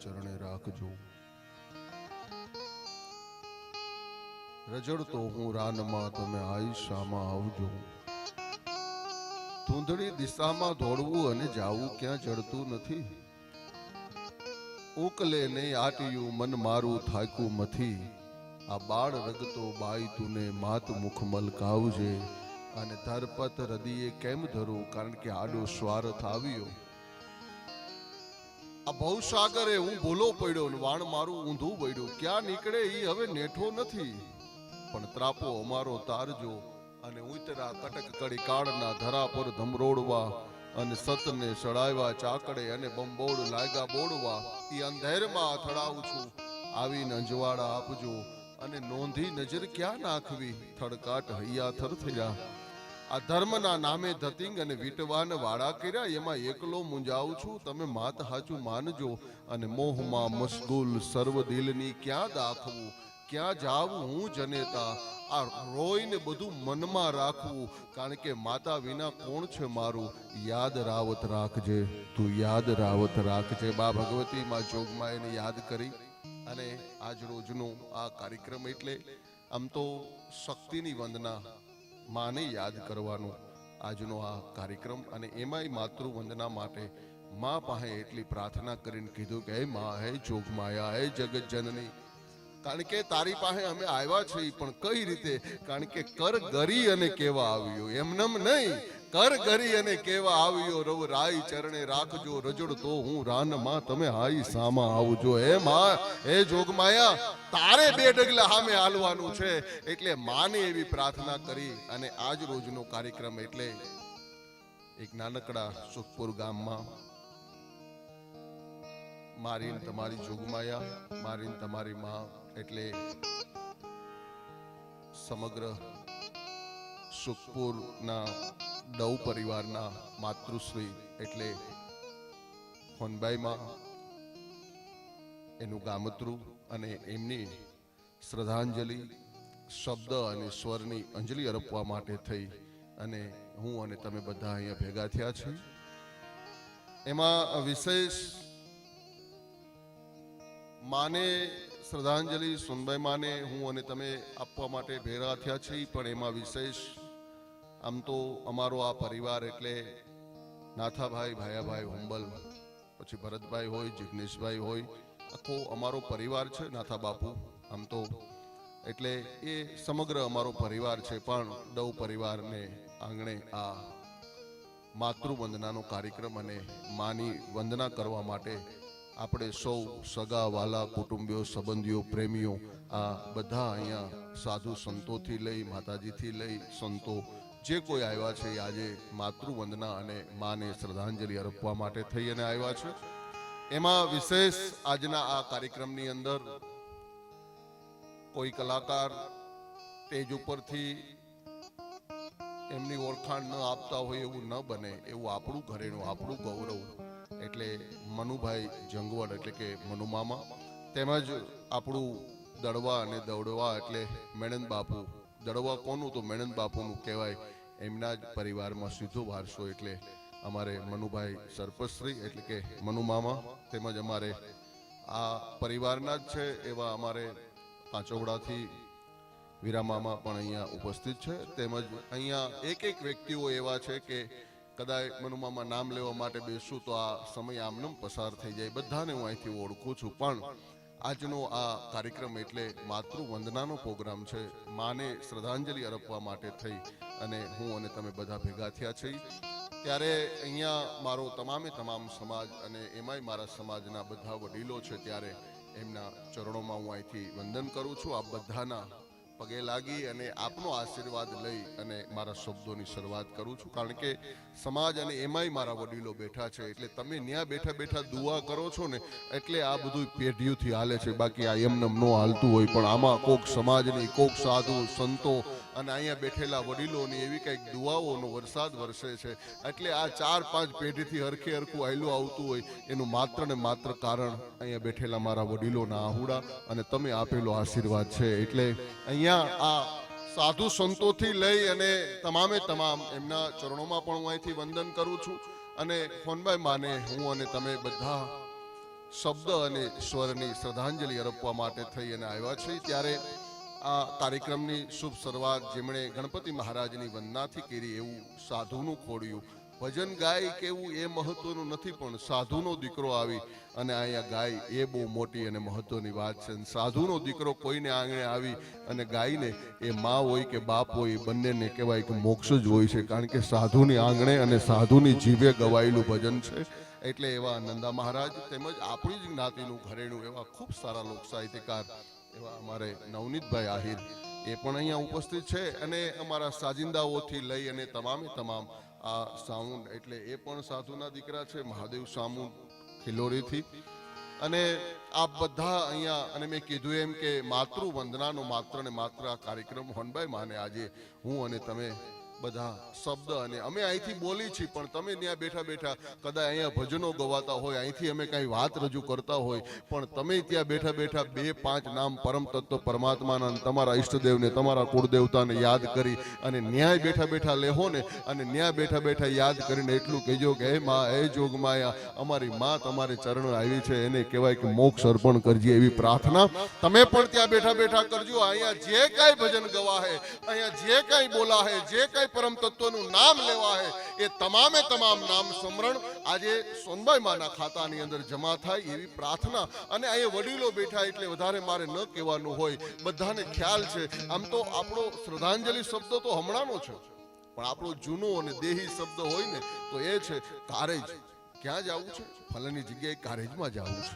ચરણે રાખજો. રજડતો હું રાનમાં તમે આયુષામાં આવજો. ધૂંધળી દિશામાં દોડવું અને જાવું ક્યાં જડતું નથી? ઉકલે ને આટિયું મન મારું થાક્યું મથી. આ બાળ રગતો બાઈ તુને માત મુખ મલકાવજે. અને ધરપત હૃદયે કેમ ધરું? કારણ કે આડો સ્વાર્થ આવ્યો આ ભવસાગરે હું ભૂલો પડ્યો ને વાણ મારું ઊંધું પડ્યું ક્યાં નીકળે એ હવે નેઠો નથી. પણ ત્રાપો અમારો તારજો અને ઉતરા કટક કડી કાળના ધરા પર ધમરોડવા અને સતને સડાવ્યા ચાકડે અને બંબોડ લાગ્યા બોડવા એ અંધેરમાં અથડાવું છું. આવીને અંજવાળા આપજો. અને નોંધી નજર ક્યાં નાખવી? થડકાટ હૈયા થર થયા. આ ધર્મના નામે ધતિંગ અને વીટવાન વાળા કર્યા, એમાં એકલો મુંજાવું છું. તમે માત હાચું માનજો અને મોહમાં મશગુલ સર્વ દિલની ક્યાં દાખવું? ક્યાં જાવું હું જનેતા? આ રોઈને બધું મનમાં રાખવું, કારણ કે માતા વિના કોણ છે મારું? યાદ રાવત રાખજે, તું યાદ રાવત રાખજે. બા ભગવતી માં જોગમાં એને યાદ કરી અને આજ રોજનો આ કાર્યક્રમ એટલે આમ તો શક્તિની વંદના. માને યાદ કરવાનો આજનો આ કાર્યક્રમ અને એમાંય માતૃવંદના માટે મા પાસે એટલી પ્રાર્થના કરીને કીધું કે, હે મા, હે જોગમાયા, હે જગત જનની કારણ કે તારી પાસે અમે આવ્યા છીએ, પણ કઈ રીતે? કારણ કે કર ગરી અને કેવા આવ્યું? એમનેમ નહીં. કર કરી અને કેવા આવ્યો રવ રાય ચરણે રાખજો રજડ તો હું રાનમાં તમે હાઈ સામા આવજો. હે માં, હે જોગમાયા, તારે બે ડગલા સામે હાલવાનું છે. એટલે માને એવી પ્રાર્થના કરી અને આજ રોજનો કાર્યક્રમ એટલે એક નાનકડા સુખપુર ગામમાં મારી તમારી જોગમાયા મારી તમારી માં એટલે સમગ્ર સુખપુરના ડવ પરિવારના માતૃશ્રી એટલે હોનબાઈમાં એનું ગામતરું અને એમની શ્રદ્ધાંજલિ, શબ્દ અને સ્વરની અંજલિ અર્પવા માટે થઈ અને હું અને તમે બધા અહીંયા ભેગા થયા છે. એમાં વિશેષ માને શ્રદ્ધાંજલિ, સુનબાઈ માને હું અને તમે આપવા માટે ભેગા થયા છીએ, પણ એમાં વિશેષ આમ તો અમારો આ પરિવાર એટલે નાથાભાઈ, ભાયાભાઈ, હુંબલ, પછી ભરતભાઈ હોય, જિગ્નેશભાઈ હોય, આખો અમારો પરિવાર છે નાથા બાપુ આમ તો એટલે એ સમગ્ર અમારો પરિવાર છે, પણ દવ પરિવારને આંગણે આ માતૃવંદનાનો કાર્યક્રમ અને માની વંદના કરવા માટે આપણે સૌ સગા, વાલા, કુટુંબીઓ, સંબંધીઓ, પ્રેમીઓ આ બધા અહીંયા સાધુ સંતોથી લઈ, માતાજીથી લઈ, સંતો જે કોઈ આવ્યા છે એ આજે માતૃવંદના અને માને શ્રદ્ધાંજલિ અર્પવા માટે થઈ અને આવ્યા છે. એમાં વિશેષ આજના આ કાર્યક્રમની અંદર કોઈ કલાકાર સ્ટેજ ઉપરથી એમની ઓળખાણ ન આપતા હોય એવું ન બને, એવું આપણું ઘરેણું, આપણું ગૌરવ. એટલે મનુભાઈ જંગવડ એટલે કે મનુમામા, તેમજ આપણું દડવા અને દોડવા એટલે મેણંદ બાપુ. દડવા કોનું તો મેણંદ બાપુનું કહેવાય. એમના જ પરિવારમાં સીધો વારસો એટલે અમારે મનુભાઈ સરપંચશ્રી એટલે કે મનુમામા તેમજ અમારે આ પરિવારના જ છે એવા અમારે પાંચોવડાથી વીરામામા પણ અહીંયા ઉપસ્થિત છે. તેમજ અહીંયા એક એક વ્યક્તિઓ એવા છે કે કદાચ મનુમામાં નામ લેવા માટે બેસું તો આ સમય આમનમ પસાર થઈ જાય. બધાને હું અહીંથી ઓળખું છું. પણ આજનો આ કાર્યક્રમ એટલે માતૃ વંદનાનો પ્રોગ્રામ છે. માને શ્રદ્ધાંજલિ અર્પવા માટે થઈ અને હું અને તમે બધા ભેગા થયા છીએ ત્યારે અહીંયા મારો તમામે તમામ સમાજ અને એમાંય મારા સમાજના બધા વડીલો છે ત્યારે એમના ચરણોમાં હું અહીંથી વંદન કરું છું. આ બધાના પગે લાગી અને આપનો આશીર્વાદ લઈ અને મારા શબ્દોની શરૂઆત કરું છું. કારણ કે સમાજ અને એમાંય મારા વડીલો બેઠા છે, એટલે તમે ત્યાં બેઠા બેઠા દુઆ કરો છો ને, એટલે આ બધું પેઢીઓથી હાલે છે. બાકી આ એમને ન હાલતું હોય, પણ આમાં કોક સમાજની, કોક સાધુ, સંતો અને અહીંયા બેઠેલા વડીલોની એવી કંઈક દુઆઓનો વરસાદ વરસે છે. એટલે આ ચાર પાંચ પેઢીથી હરખે હરખું આયલું આવતું હોય, એનું માત્ર ને માત્ર કારણ અહીંયા બેઠેલા મારા વડીલોના આહુડા અને તમે આપેલો આશીર્વાદ છે. એટલે અહીંયા આ સાધુ સંતોથી લઈ અને તમામે તમામ એમના ચરણોમાં પણ હું અહીંથી વંદન કરું છું. અને ફોનભાઈ માને હું અને તમે બધા શબ્દ અને સ્વરની શ્રદ્ધાંજલિ અર્પવા માટે થઈ અને આવ્યા છે ત્યારે આ કાર્યક્રમની શુભ શરૂઆત જેમણે ગણપતિ મહારાજની વંદનાથી કરી એવું સાધુનું ખોડ્યું. ભજન ગાય કેવું એ મહત્વનું નથી, પણ સાધુનો દીકરો આવી અને અહીંયા ગાય એ બહુ મોટી અને મહત્વની વાત છે. સાધુનો દીકરો કોઈને આંગણે આવી અને ગાયને એ મા હોય કે બાપ હોય એ બંનેને કહેવાય કે મોક્ષ જ હોય છે, કારણ કે સાધુની આંગણે અને સાધુની જીભે ગવાયેલું ભજન છે. એટલે એવા નંદા મહારાજ તેમજ આપણી જ જ્ઞાતિનું ઘરેણું એવા ખૂબ સારા લોક સાહિત્યકાર એવા અમારે નવનીતભાઈ આહિર એ પણ અહીંયા ઉપસ્થિત છે અને અમારા સાજિંદાઓથી લઈ અને તમામે તમામ આ સાઉન્ડ એટલે એ પણ સાધુના દીકરા છે, મહાદેવ સામુ ખિલોરીથી અને આ બધા અહીંયા, અને મેં કીધું એમ કે માતૃ વંદનાનો માત્ર ને માત્ર આ કાર્યક્રમ હોનભાઈ માને આજે હું અને તમે બધા શબ્દ અને અમે અહીંથી બોલી છીએ, પણ તમે ત્યાં બેઠા બેઠા કદાચ અહીંયા ભજનો ગવાતા હોય, અહીંથી અમે કાંઈ વાત રજૂ કરતા હોય, પણ તમે ત્યાં બેઠા બેઠા બે પાંચ નામ પરમ તત્વ પરમાત્માના તમારા ઈષ્ટદેવને, તમારા કુળદેવતાને યાદ કરી અને ન્યાય બેઠા બેઠા લેહો ને અને ન્યાય બેઠા બેઠા યાદ કરીને એટલું કહેજો કે, હે મા, હે જોગમાયા, અમારી મા તમારે ચરણ આવી છે, એને કહેવાય કે મોક્ષ અર્પણ કરજે એવી પ્રાર્થના. તમે પણ ત્યાં બેઠા બેઠા કરજો, અહીંયા જે કાંઈ ભજન ગવા હે અહીંયા જે કાંઈ બોલા હે જે કાંઈ પરમ તત્વનું નામ લેવા હે, એ તમામે તમામ નામ સ્મરણ આજે સોનબાઈ માના ખાતાની અંદર જમા થાય એવી પ્રાર્થના. અને અહીંયા વડીલો બેઠા એટલે વધારે મારે ન કહેવાનું હોય. બધાને ખ્યાલ છે. આમ તો આપણો શ્રદ્ધાંજલિ શબ્દ તો હમણાંનો છે. પણ આપણો જૂનો અને દેહી શબ્દ હોય ને, તો એ છે કારેજ. ક્યાં જવું છે? ફલાની જગ્યાએ કારેજમાં જવું છે.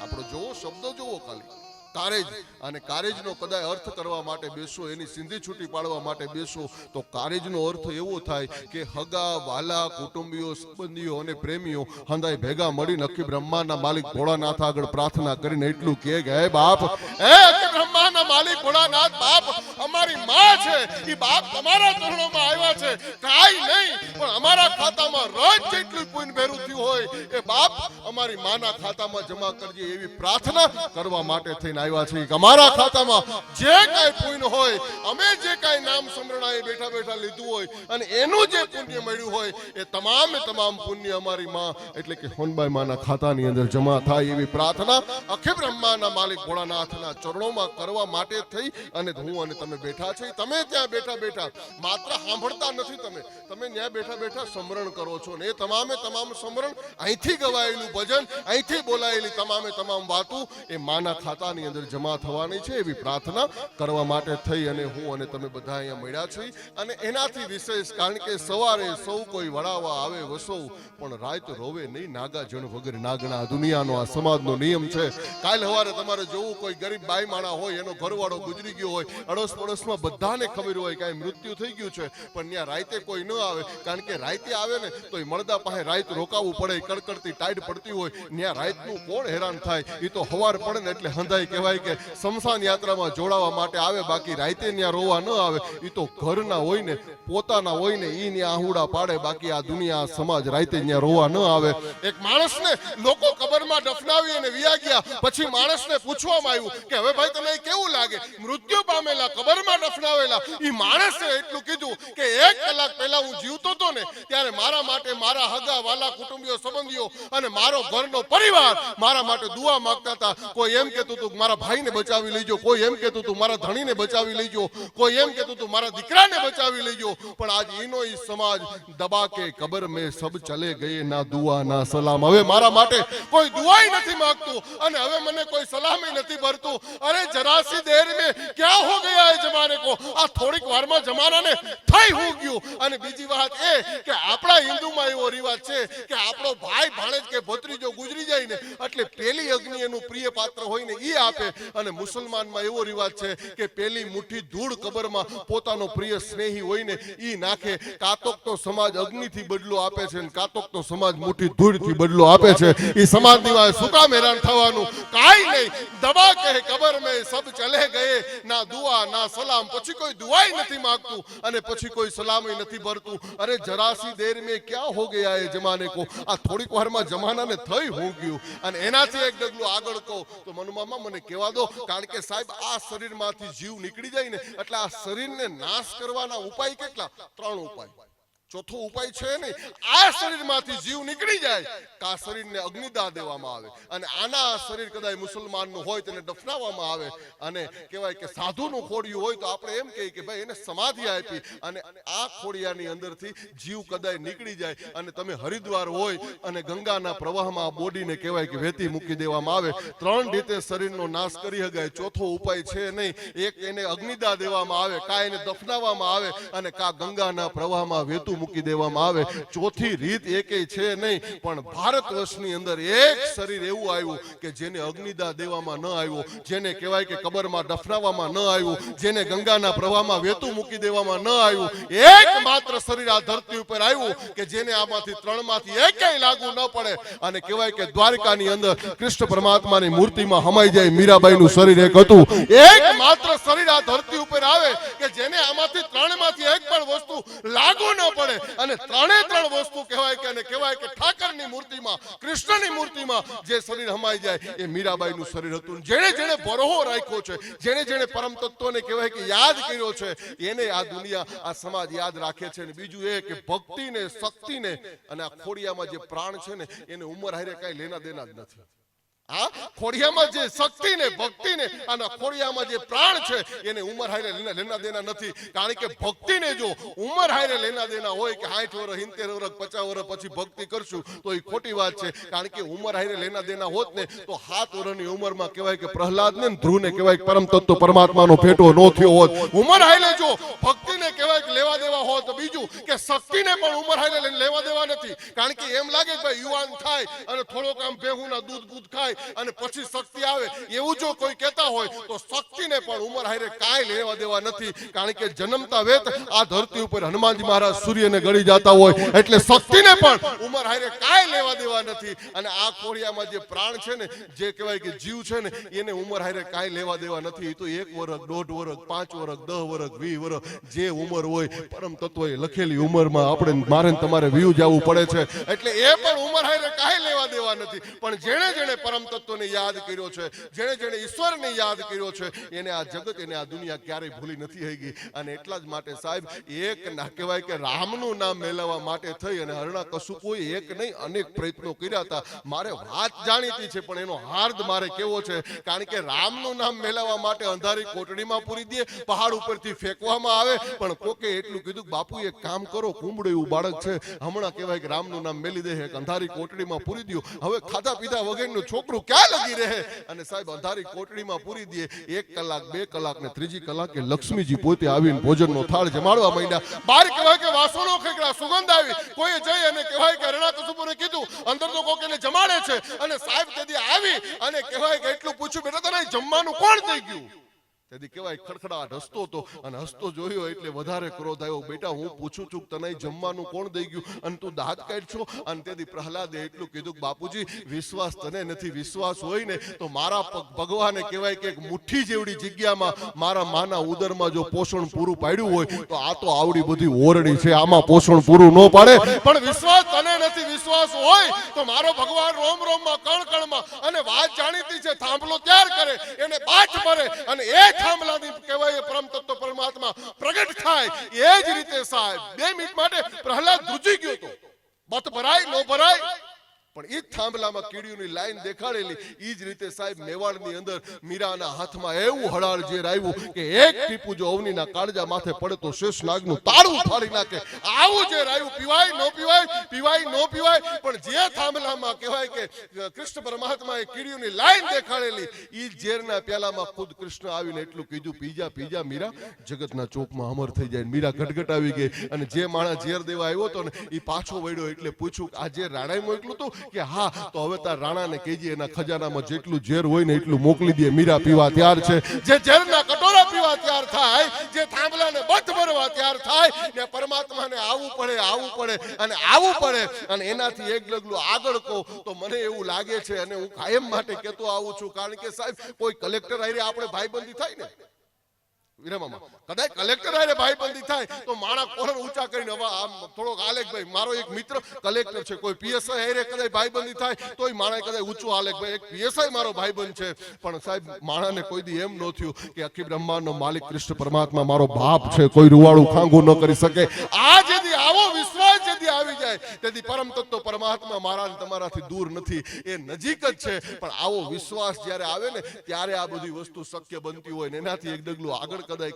આપણો જોવો શબ્દ જોવો ખાલી. કારેજ. અને કારેજનો કદાચ અર્થ કરવા માટે બેસો, એની સિંધી છૂટી પાડવા માટે બેસો, તો કારેજનો અર્થ એવો થાય કે હગા, વાલા, કુટુંબીઓ, સંબંધીઓ અને પ્રેમીઓ હંદાય ભેગા મળી નક્કી બ્રહ્માના માલિક ભોળાનાથ આગળ પ્રાર્થના કરીને એટલું કે, હે બાપ, હે બ્રહ્માના માલિક ભોળાનાથ, બાપ, અમારી માં છે. એ બાપ તમારા ચરણોમાં આવ્યા છે. કાઈ નહીં, પણ અમારા ખાતામાં રોજ જેટલું પુણ્ય ભેરું થયું હોય, એ બાપ અમારી માના ખાતામાં જમા કરજે એવી પ્રાર્થના કરવા માટે થઈને આવ્યા છે કે અમારા ખાતામાં જે કાંઈ પુણ્ય હોય, અમે જે કાંઈ નામ સમરણાએ બેઠા બેઠા લીધું હોય અને એનું જે પુણ્ય મળ્યું હોય, એ તમામે તમામ પુણ્ય અમારી માં, એટલે કે હોનબાઈ માના ખાતાની અંદર જમા થાય એવી પ્રાર્થના અખે બ્રહ્માના માલિક ભોળાનાથના ચરણોમાં કરવા માટે થઈ અને હું અને તમે બેઠા છે તમે ત્યાં બેઠા બેઠા માત્ર સાંભળતા નથી તમે. તમે ત્યાં બેઠા બેઠા સમરણ કરો છો ને એ તમામે તમામ સમરણ અહીંથી ગવાયેલું ભજન. અહીંથી બોલાયેલી તમામે તમામ વાતો એ માના ખાતાની અંદર જમા થવાની છે એવી પ્રાર્થના કરવા માટે થઈ અને હું અને તમે બધા અહીંયા મળ્યા છીએ. અને એનાથી વિશેષ કારણ કે સવારે સૌ કોઈ વળાવા આવે વસો પણ રાત રોવે નહીં. નાગા વગર નાગણા દુનિયાનો આ સમાજનો નિયમ છે. કાલ સવારે તમારે જોવું કોઈ ગરીબ બાઈ માણા હોય, એનો ઘરવાળો ગુજરી ગયો હોય અડોશ પડોશમાં બધાને ખબર હોય કે મૃત્યુ થઈ ગયું છે. પણ ત્યાં રાતે કોઈ ન આવે. કારણ કે રાતે આવે ને તો એ મળદા પાસે રાત રોકાવું પડે, કડકડતી ટાઈટ પડતી હોય ત્યાં રાતનું કોણ હેરાન થાય? એ તો હવાર પડે ને એટલે હંધાઈ કહેવાય કે સમસાન યાત્રામાં જોડાવા માટે આવે, બાકી રાતે ત્યાં રોવા ન આવે. એ તો ઘરના હોય ને, પોતાના હોય ને ત્યાં આહુડા પાડે, બાકી આ દુનિયા સમાજ રાતે ત્યાં રોવા ન આવે. એક માણસને લોકો કબરમાં દફનાવી અને વિયા ગયા, પછી માણસને પૂછવામાં આવ્યું કે હવે ભાઈ તને કેવું લાગે? મૃત્યુ પામેલા, કબરમાં દફનાવેલા એ માણસે એટલું કીધું કે એક કલાક પહેલા હું જીવતો હતો ને, ત્યારે મારા માટે મારા હગા, વાલા, કુટુંબીઓ, સંબંધીઓ અને મારો મારો ઘરનો પરિવાર મારા માટે દુઆ માંગતા હતા. કોઈ એમ કહેતું હતું મારા ભાઈને બચાવી લેજો, કોઈ એમ કહેતું હતું મારા ધણીને બચાવી લેજો, કોઈ એમ કહેતું હતું મારા દીકરાને બચાવી લેજો. પણ આજ ઈનો ઈ સમાજ દબા કે કબર મે સબ ચલે ગયે ના દુઆ, ના સલામ. હવે મારા માટે કોઈ દુઆઈ નથી માંગતું અને હવે મને કોઈ સલામી નથી ભરતું. અરે જરાસી દેર મે ક્યાં હો ગયા એ જમાને કો? આ થોડીક વારમાં જમાનાને થઈ હું ગયું. અને બીજી વાત એ કે આપણા હિન્દુમાં એવો રિવાજ છે કે આપણો ભાઈ ભાણેજ કે ભોત્રી ભત્રીજો ગુજરી જાય ને એટલે પેલી અગ્નિ એનું પ્રિય પાત્ર હોય ને એ આપે. અને મુસલમાનમાં એવો રિવાજ છે કે પેલી મુઠ્ઠી ધૂળ કબરમાં પોતાનો પ્રિય સ્નેહી હોય ને ઈ નાખે. કાતોક તો સમાજ અગ્નિથી બદલો આપે છે ને કાતોક તો સમાજ મુઠ્ઠી ધૂળથી બદલો આપે છે. એ સમાજની વાત શું કામ થવાનું? કાઈ નહીં. દબા કે કબર મેં સબ ચલે ગયે. ના દુઆ, ના સલામ. પછી કોઈ દુઆઈ નથી માંગતું અને પછી કોઈ સલામી નથી ભરતું. અરે જરાસી દેર મેં ક્યાં હો ગયા એ જમાને કો? આ થોડીક વારમાં જમાનાને થઈ હું ગયું. અને એનાથી એક ડગલું આગળ કહો, તો મનુમામા મને કહેવા દો, કારણ કે સાહેબ, આ શરીરમાંથી જીવ નીકળી જાય ને, એટલે આ શરીરને નાશ કરવાના ઉપાય કેટલા? ત્રણ ઉપાય. ચોથો ઉપાય છે નહીં. આ શરીરમાંથી જીવ નીકળી જાય તો આ શરીરને અગ્નિદાહ દેવામાં આવે. અને આના શરીર કદાચ મુસલમાનનું હોય તેને દફનાવવામાં આવે. અને કહેવાય કે સાધુનું ખોડિયું હોય તો આપણે એમ કહીએ કે ભાઈ એને સમાધિ આપી અને આ ખોડિયાની અંદરથી જીવ કદાચ નીકળી જાય. અને તમે હરિદ્વાર હોય અને ગંગાના પ્રવાહમાં બોડીને કહેવાય કે વેતી મૂકી દેવામાં આવે. ત્રણ રીતે શરીરનો નાશ કરી શકાય ચોથો ઉપાય છે નહીં. એક એને અગ્નિદાહ દેવામાં આવે કા એને દફનાવવામાં આવે અને કા ગંગાના પ્રવાહમાં વેતું મૂકી દેવામાં આવે. ચોથી રીત એકેય છે નહીં, પણ ભારત વર્ષની અંદર એક શરીર એવું આવ્યું કે જેને અગ્નિદા દેવામાં ન આવ્યો, જેને કહેવાય કે કબરમાં દફનાવવામાં ન આવ્યું, જેને ગંગાના પ્રવાહમાં વેતું મૂકી દેવામાં ન આવ્યું, એકમાત્ર શરીર આ ધરતી ઉપર આવ્યું કે જેને આમાંથી ત્રણમાંથી એકેય લાગુ ન પડે. અને કહેવાય કે દ્વારકાની અંદર કૃષ્ણ પરમાત્માની મૂર્તિમાં હમાઈ જાય, મીરાબાઈનું શરીર એક હતું. એક માત્ર શરીર આ ધરતી ઉપર આવે કે જેને આમાંથી ત્રણમાંથી એક પણ વસ્તુ લાગુ ન પડે. અને ત્રણે ત્રણ વસ્તુ કહેવાય કે અને કહેવાય કે ઠાકરની મૂર્તિમાં, કૃષ્ણની મૂર્તિમાં જે શરીર હમાઈ જાય, એ મીરાબાઈનું શરીર હતું. જેણે જેણે બરોહો રાખ્યો છે, જેણે જેણે પરમ તત્વને કહેવાય કે યાદ કર્યો છે, એને આ દુનિયા, આ સમાજ યાદ રાખે છે. અને બીજું એ કે ભક્તિને, શક્તિને અને આ ખોડિયામાં જે પ્રાણ છે ને, એને ઉંમર હારે કાંઈ લેના દેના જ નથી. આ ખોડિયામાં જે શક્તિ ને ભક્તિ ને અને ખોડિયામાં જે પ્રાણ છે, એને ઉંમર હારે લેના દેના નથી. કારણ કે ભક્તિને જો ઉંમર હારે લેના દેના હોય કે 60 વર્ષ 70 વર્ષ 50 વર્ષ પછી ભક્તિ કરશું, તો એ ખોટી વાત છે. કારણ કે ઉંમર હારે લેના દેના હોત ને, તો સાત વર્ષની ઉંમરમાં કહેવાય કે પ્રહલાદ ને ધ્રુવને કહેવાય પરમ તત્વ પરમાત્માનો ભેટો નો થયો હોત. ઉંમર હારે જો ભક્તિને કહેવાય કે લેવા દેવા હોત, તો બીજું કે શક્તિને પણ ઉંમર હારે લેવા દેવા નથી. કારણ કે એમ લાગે કે યુવાન થાય અને થોડોક આમ ભેહુના દૂધ દૂધ ખાય અને પછી શક્તિ આવે, એવું જો કોઈ કહેતા હોય, તો શક્તિને પણ ઉંમર હારે કાંઈ લેવા દેવા નથી. કારણ કે જન્મતા વેત આ ધરતી ઉપર હનુમાનજી મહારાજ સૂર્યને ગળી જતા હોય, એટલે શક્તિને પણ ઉંમર હારે કાંઈ લેવા દેવા નથી. અને આ કોળિયામાં જે પ્રાણ છે ને, જે કહેવાય કે જીવ છે ને, એને ઉંમર હારે કાંઈ લેવા દેવા નથી. તો એક વર્ષ દોઢ વર્ષ પાંચ વર્ષ દસ વર્ષ વીસ વર્ષ જે ઉંમર હોય, પરમ તત્વએ લખેલી ઉંમરમાં આપણે મારે તમારે વ્યૂ જવું પડે છે. એટલે એ પણ ઉંમર હારે કાંઈ લેવા દેવા નથી. પણ જેણે જેણે પરમ તત્વને યાદ કર્યો છે. જેણે જેણે ઈશ્વરને યાદ કર્યો છે, એને આ જગત એને આ દુનિયા ક્યારેય ભૂલી નથી થઈ ગઈ અને એટલા જ માટે સાહેબ, એક ના કહેવાય કે રામનું નામ મેળવવા માટે થઈ અને હરણા કશું કોઈ એક નહીં, અનેક પ્રયત્નો કર્યા હતા. મારે વાત જાણીતી છે, પણ એનો હાર્દ મારે કેવો છે? કારણ કે રામનું નામ મેળવવા માટે અંધારી કોટડીમાં પૂરી દે, પહાડ ઉપરથી ફેંકવામાં આવે. પણ કોકે એટલું કીધું બાપુ, એક કામ કરો, કુંબડું એવું બાળક છે. હમણાં કહેવાય કે રામનું નામ મેલી દે અંધારી કોટડીમાં પૂરી દો હવે ખાધા પીધા વગરનું છોકરું ક્યાં લગી રહે? અને સાહેબ, અંધારી કોટડીમાં પૂરી દે, એક કલાક, બે કલાક ને ત્રીજી કલાકે લક્ષ્મીજી પોતે આવીને ભોજનનો થાળ જમાડવા માંડ્યા. બાર કહેવાય કે વાસણો ખેકડા, સુગંધ આવી. કોઈ જઈ અને કહેવાય કે રણા કસુપુરે કીધું, અંદર તો કોક એને જમાડે છે. અને સાહેબ તેથી આવી અને કહેવાય કે એટલું પૂછ્યું, બેટા, તને જમવાનું કોણ થઈ ગયું? તેથી કહેવાય, ખડખડાટ હસતો હતો અને હસતો જોયો એટલે વધારે ક્રોધ આવ્યો બેટા, હું પૂછું છું તને જમવાનું કોણ દઈ ગયું? અને તું દાંત કાઢશો? અને તેથી પ્રહલાદે એટલું કીધું કે, બાપુજી, વિશ્વાસ તને નથી, વિશ્વાસ હોય ને, તો મારા ભગવાને કહેવાય કે એક મુઠ્ઠી જેવડી જગ્યામાં મારા માના ઉદરમાં જો પોષણ પૂરું પાડ્યું હોય, તો આ તો આવડી બધી ઓરડી છે. આમાં પોષણ પૂરું ન પાડે. પણ વિશ્વાસ તને નથી, વિશ્વાસ હોય, તો મારો ભગવાન રોમ રોમમાં, કણ કણમાં, અને વાત જાણીતી છે, થાંભલો ત્યાર કરે, એને પાઠ ભરે, અને એ થાંભલાની કહેવાય પરમ તત્વ પરમાત્મા પ્રગટ થાય. એ જ રીતે સાહેબ, બે મિનિટ માટે પ્રહલાદ ધ્રુજી ગયો તો. બત ભરાય, નો ભરાય. પણ એ થાંભલામાં કીડીઓની લાઈન દેખાડેલી. એ જ રીતે સાહેબ મેવાડની અંદર મીરાના હાથમાં એવું હળાળ જે આવ્યું કે એક ટીપુ જો અવનીના કાળજા માથે પડે તો શેષ નાગનું તાળું ફાડી નાખે. આવું જે રાયું પીવાય, નો પીવાય પીવાય, નો પીવાય. પણ જે થાંભલામાં કહેવાય કે કૃષ્ણ પરમાત્માએ કીડીઓની લાઈન દેખાડેલી એ ઝેરના પ્યાલામાં ખુદ કૃષ્ણ આવીને એટલું કીધું, પીજા પીજા, મીરા, જગતના ચોકમાં અમર થઈ જાય મીરા ગટગટ આવી ગઈ. અને જે માણસ ઝેર દેવા આવ્યો હતો ને એ પાછો વળ્યો એટલે પૂછ્યું આજે રાણાએ મોકલું હતું કે હા તો હવે તાર રાણાને કહેજે એના ખજાનામાં જેટલું ઝેર હોય ને એટલું મોકલી દે મીરા પીવા તૈયાર છે. જે ઝેરના કટોરા પીવા તૈયાર થાય જે થાંભલાને બથ ભરવા તૈયાર થાય ને પરમાત્માને આવવું પડે આવવું પડે અને આવું પડે અને એનાથી એક ડગલું આગળ કહો તો મને એવું લાગે છે અને હું કાયમ માટે કહેતો આવું છું. કારણ કે સાહેબ કોઈ કલેક્ટર આરે આપણે ભાઈબંધી થાય ને વિરમમાં કદાચ કલેક્ટર હારે મારો એક મિત્ર છે પણ સાહેબ, માણાને કોઈ દી એમ ન થયું કે આખી બ્રહ્માંડનો માલિક કૃષ્ણ પરમાત્મા મારો બાપ છે, કોઈ રૂવાળું ખાંગું ન કરી શકે. આ જેથી આવો વિશ્વાસ તેથી પરમ તત્વ પરમાત્મા મારા તમારાથી દૂર નથી. એ નજીક જ છે. પણ આવો વિશ્વાસ જ્યારે આવે ને, ત્યારે આ બધી વસ્તુ શક્ય બનતી હોય ને એનાથી એક ડગલું આગળ કદાય